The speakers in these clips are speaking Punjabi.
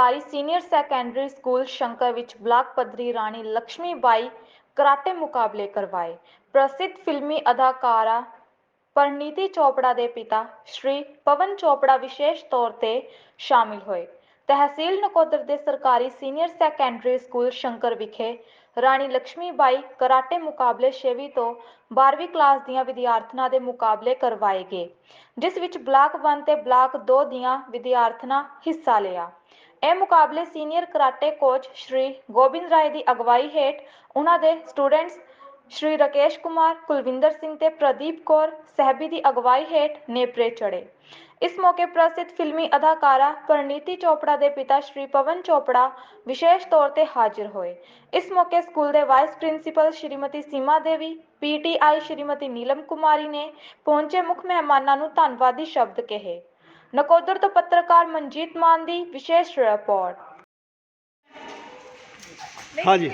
ਸਰਕਾਰੀ ਸੀਨੀਅਰ ਸੈਕੰਡਰੀ ਸਕੂਲ ਸ਼ੰਕਰ ਵਿੱਚ ਬਲਾਕ ਪੱਧਰੀ ਰਾਣੀ ਲక్ష్ਮੀ ਕਰਾਟੇ ਮੁਕਾਬਲੇ ਕਰਵਾਏ। ਪ੍ਰਸਿੱਧ ਫਿਲਮੀ ਅਦਾਕਾਰਾ ਪਰਨੀਤੀ ਚੋਪੜਾ ਦੇ ਪਿਤਾ ਸ਼੍ਰੀ ਪਵਨ ਚੋਪੜਾ ਵਿਸ਼ੇਸ਼ ਤੌਰ ਤੇ ਸ਼ਾਮਿਲ ਹੋਏ। ਤਹਿਸੀਲ ਨਕੋਦਰ ਦੇ ਸਰਕਾਰੀ ਸੀਨੀਅਰ ਸੈਕੰਡਰੀ ਸਕੂਲ ਸ਼ੰਕਰ ਵਿਖੇ ਰਾਣੀ ਲక్ష్ਮੀ ਕਰਾਟੇ ਮੁਕਾਬਲੇ 6ਵੀਂ ਤੋਂ 12ਵੀਂ ਕਲਾਸ ਦੀਆਂ ਵਿਦਿਆਰਥਣਾਂ ਦੇ ਮੁਕਾਬਲੇ ਕਰਵਾਏ ਗਏ, ਜਿਸ ਵਿੱਚ ਬਲਾਕ 1 ਤੇ ਬਲਾਕ 2 ਦੀਆਂ ਵਿਦਿਆਰਥਣਾਂ ਹਿੱਸਾ ਲਿਆ। ਇਹ ਮੁਕਾਬਲੇ senior karate coach Shri Gobind Rai ਦੀ ਅਗਵਾਈ ਹੇਠ ਉਹਨਾਂ ਦੇ ਸਟੂਡੈਂਟਸ ਸ਼੍ਰੀ ਰਕੇਸ਼ ਕੁਮਾਰ ਕੁਲਵਿੰਦਰ ਸਿੰਘ ਤੇ ਪ੍ਰਦੀਪ ਕੌਰ ਸਹਿਬੀ ਦੀ ਅਗਵਾਈ ਹੇਠ ਨੇਪਰੇ ਚੜੇ ਇਸ ਮੌਕੇ ਪ੍ਰਸਿੱਧ ਫਿਲਮੀ ਅਦਾਕਾਰਾ ਪਰਨੀਤੀ ਚੋਪੜਾ ਦੇ ਪਿਤਾ ਸ਼੍ਰੀ ਪਵਨ ਚੋਪੜਾ ਵਿਸ਼ੇਸ਼ ਤੌਰ ਤੇ ਹਾਜ਼ਰ ਹੋਏ ਇਸ ਮੌਕੇ ਸਕੂਲ ਦੇ vice principal Shrimati Seema Devi PTI Shrimati Neelam Kumari ਨੇ ਪਹੁੰਚੇ ਮੁੱਖ ਮਹਿਮਾਨਾਂ ਨੂੰ ਧੰਨਵਾਦੀ ਸ਼ਬਦ ਕਹੇ ਨਕੋਦਰ ਤੋਂ ਪੱਤਰਕਾਰ ਮਨਜੀਤ ਮਾਨ ਦੀ ਵਿਸ਼ੇਸ਼ ਰਿਪੋਰਟ ਹਾਂਜੀ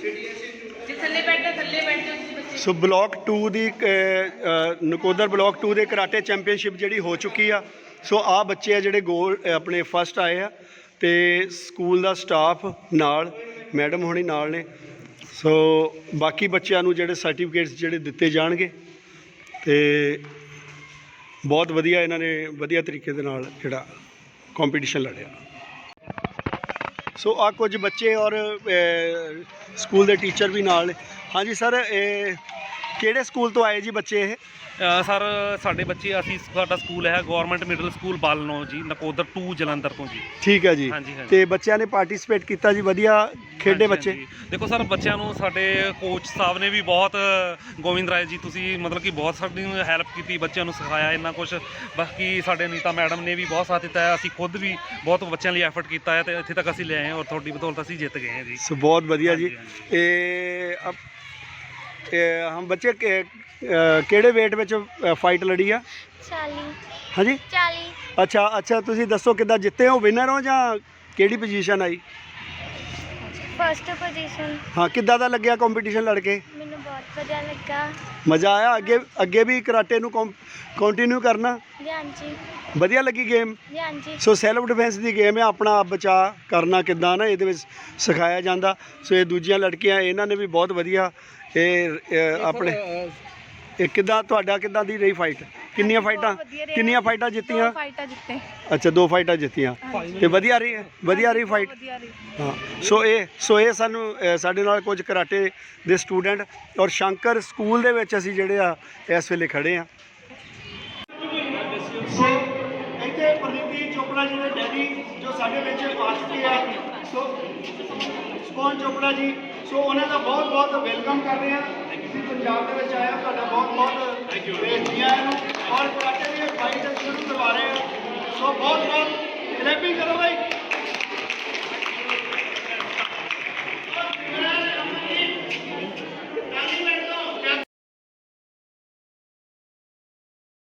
ਜੇ ਥੱਲੇ ਬੈਠੇ ਥੱਲੇ ਬੈਠੇ ਤੁਸੀਂ ਬੱਚੇ ਸੋ ਬਲਾਕ 2 ਦੀ ਅ, ਨਕੋਦਰ ਬਲਾਕ 2 ਦੇ ਕਰਾਟੇ ਚੈਂਪੀਅਨਸ਼ਿਪ ਜਿਹੜੀ ਹੋ ਚੁੱਕੀ ਆ। ਸੋ ਆ ਬੱਚੇ ਆ ਜਿਹੜੇ ਗੋਲ ਆਪਣੇ ਫਸਟ ਆਏ ਆ ਤੇ ਸਕੂਲ ਦਾ ਸਟਾਫ ਨਾਲ ਮੈਡਮ ਹੋਣੀ ਨਾਲ ਨੇ। ਸੋ ਬਾਕੀ ਬੱਚਿਆਂ ਨੂੰ ਜਿਹੜੇ ਸਰਟੀਫਿਕੇਟਸ ਜਿਹੜੇ ਦਿੱਤੇ ਜਾਣਗੇ ਤੇ ਬਹੁਤ ਵਧੀਆ ਇਹਨਾਂ ਨੇ ਵਧੀਆ ਤਰੀਕੇ ਦੇ ਨਾਲ ਜਿਹੜਾ ਕੰਪੀਟੀਸ਼ਨ ਲੜਿਆ। ਸੋ ਆ ਕੁਝ ਬੱਚੇ ਔਰ ਸਕੂਲ ਦੇ ਟੀਚਰ ਵੀ ਨਾਲ ਹਾਂਜੀ ਸਰ ਇਹ ਕਿਹੜੇ ਸਕੂਲ ਤੋਂ ਆਏ ਜੀ ਬੱਚੇ ਇਹ? ਅ, ਸਰ ਸਾਡੇ ਬੱਚੇ ਅਸੀਂ ਸਾਡਾ ਸਕੂਲ ਹੈ ਗਵਰਨਮੈਂਟ ਮਿਡਲ ਸਕੂਲ ਬਾਲਨੋ ਜੀ ਨਕੋਦਰ 2 ਜਲੰਧਰ ਤੋਂ ਜੀ। ਠੀਕ ਹੈ ਜੀ। ਹਾਂਜੀ, ਹਾਂਜੀ। ਤੇ ਬੱਚਿਆਂ ਨੇ ਪਾਰਟਿਸਿਪੇਟ ਕੀਤਾ ਜੀ ਵਧੀਆ ਖੇਡੇ ਹਾਂਜੀ, ਬੱਚੇ? ਹਾਂਜੀ। ਦੇਖੋ ਸਰ ਬੱਚਿਆਂ ਨੂੰ ਸਾਡੇ ਕੋਚ ਸਾਹਿਬ ਨੇ ਵੀ ਬਹੁਤ ਗੋਬਿੰਦ ਰਾਏ ਜੀ ਤੁਸੀਂ ਮਤਲਬ ਕਿ ਬਹੁਤ ਸਾਡੀ ਹੈਲਪ ਕੀਤੀ ਬੱਚਿਆਂ ਨੂੰ ਸਿਖਾਇਆ ਇੰਨਾ ਕੁਝ ਬਾਕੀ ਸਾਡੇ ਨੀਤਾ ਮੈਡਮ ਨੇ ਵੀ ਬਹੁਤ ਸਾਥ ਦਿੱਤਾ ਹੈ ਅਸੀਂ ਖੁਦ ਵੀ ਬਹੁਤ ਬੱਚਿਆਂ ਲਈ ਐਫਰਟ ਕੀਤਾ ਹੈ ਤੇ ਇੱਥੇ ਤੱਕ ਅਸੀਂ ਲੈ ਆਏ ਹਾਂ ਔਰ ਤੁਹਾਡੀ ਬਦੌਲਤ ਅਸੀਂ ਜਿੱਤ ਗਏ ਹਾਂ ਜੀ। ਸੋ ਬਹੁਤ ਵਧੀਆ ਜੀ। ਹਾਂਜੀ, ਇਹ ਇਹ ਹਮ ਬੱਚੇ ਕਿ- ਅ, ਕਿਹੜੇ weight ਵਿੱਚ ਫਾਈਟ ਲੜੀ ਆ? 40 ਹਾਂਜੀ? 40 ਅੱਛਾ ਅੱਛਾ ਤੁਸੀਂ ਦੱਸੋ ਕਿੱਦਾਂ ਜਿੱਤੇ ਹੋ ਵਿਨਰ ਹੋ ਜਾਂ ਕਿਹੜੀ ਪੋਜੀਸ਼ਨ ਆਈ? ਫਸਟ ਪੋਜੀਸ਼ਨ ਹਾਂ ਕਿੱਦਾਂ ਦਾ ਲੱਗਿਆ ਕੰਪੀਟੀਸ਼ਨ ਲੜ ਕੇ? ਬਹੁਤ ਵਧੀਆ ਲੱਗਾ। ਮਜ਼ਾ ਆਇਆ? ਅੱਗੇ ਅੱਗੇ ਵੀ ਕਰਾਟੇ ਨੂੰ ਕੰਟੀਨਿਊ ਕਰਨਾ? ਜੀ ਹਾਂਜੀ। ਵਧੀਆ ਲੱਗੀ ਗੇਮ ਜੀ ਹਾਂਜੀ। ਸੋ ਸੈਲਫ ਡਿਫੈਂਸ ਦੀ ਗੇਮ ਹੈ ਆਪਣਾ ਆਪ ਬਚਾ ਕਰਨਾ ਕਿੱਦਾਂ ਨਾ ਇਹਦੇ ਵਿੱਚ ਸਿਖਾਇਆ ਜਾਂਦਾ। ਸੋ ਇਹ ਦੂਜੀਆਂ ਲੜਕੀਆਂ ਇਹਨਾਂ ਨੇ ਵੀ ਬਹੁਤ ਵਧੀਆ ਇਹ ਇਹ ਆਪਣੇ ਇਹ ਕਿੱਦਾਂ ਤੁਹਾਡਾ ਕਿੱਦਾਂ ਦੀ ਰਹੀ ਫਾਈਟ ਕਿੰਨੀਆਂ ਫਾਈਟਾਂ ਕਿੰਨੀਆਂ ਫਾਈਟਾਂ ਜਿੱਤੀਆਂ? ਫਾਈਟਾਂ ਜਿੱਤੇ। ਅੱਛਾ ਦੋ ਫਾਈਟਾਂ ਜਿੱਤੀਆਂ। ਤੇ ਵਧੀਆ ਰਹੀ ਹੈ ਵਧੀਆ ਰਹੀ ਫਾਈਟ ਵਧੀਆ ਰਹੀ। ਹਾਂ। ਸੋ ਇਹ ਸੋ ਇਹ ਸਾਨੂੰ ਅ, ਸਾਡੇ ਨਾਲ ਕੁਝ ਕਰਾਟੇ ਦੇ ਸਟੂਡੈਂਟ ਔਰ ਸ਼ੰਕਰ ਸਕੂਲ ਦੇ ਵਿੱਚ ਅਸੀਂ ਜਿਹੜੇ ਆ ਇਸ ਵੇਲੇ ਖੜੇ ਆ। ਸੋ ਇੱਥੇ ਪ੍ਰਨੀਤੀ ਚੋਪੜਾ ਜੀ ਦੇ ਡੈਡੀ ਜੋ ਸਾਡੇ ਵਿੱਚ ਆ ਚੁੱਕੇ ਆ। ਸੋ ਸਪੋਨ ਚੋਪੜਾ ਜੀ? ਸੋ ਉਹਨਾਂ ਦਾ ਬਹੁਤ ਬਹੁਤ ਵੈਲਕਮ ਕਰਦੇ ਆ ਤੁਸੀਂ ਪੰਜਾਬ ਦੇ ਵਿੱਚ ਆਇਆ ਤੁਹਾਡਾ ਬਹੁਤ ਬਹੁਤ ਥੈਂਕ ਯੂ ਨੂੰ ਔਰ ਕਰਾਟੇ ਦੀ ਫਾਈਟ ਸ਼ੁਰੂ ਕਰਵਾ ਰਹੇ ਆ ਸੋ ਬਹੁਤ ਬਹੁਤ ਕਲੈਪਿੰਗ ਕਰੋ ਬਾਈ।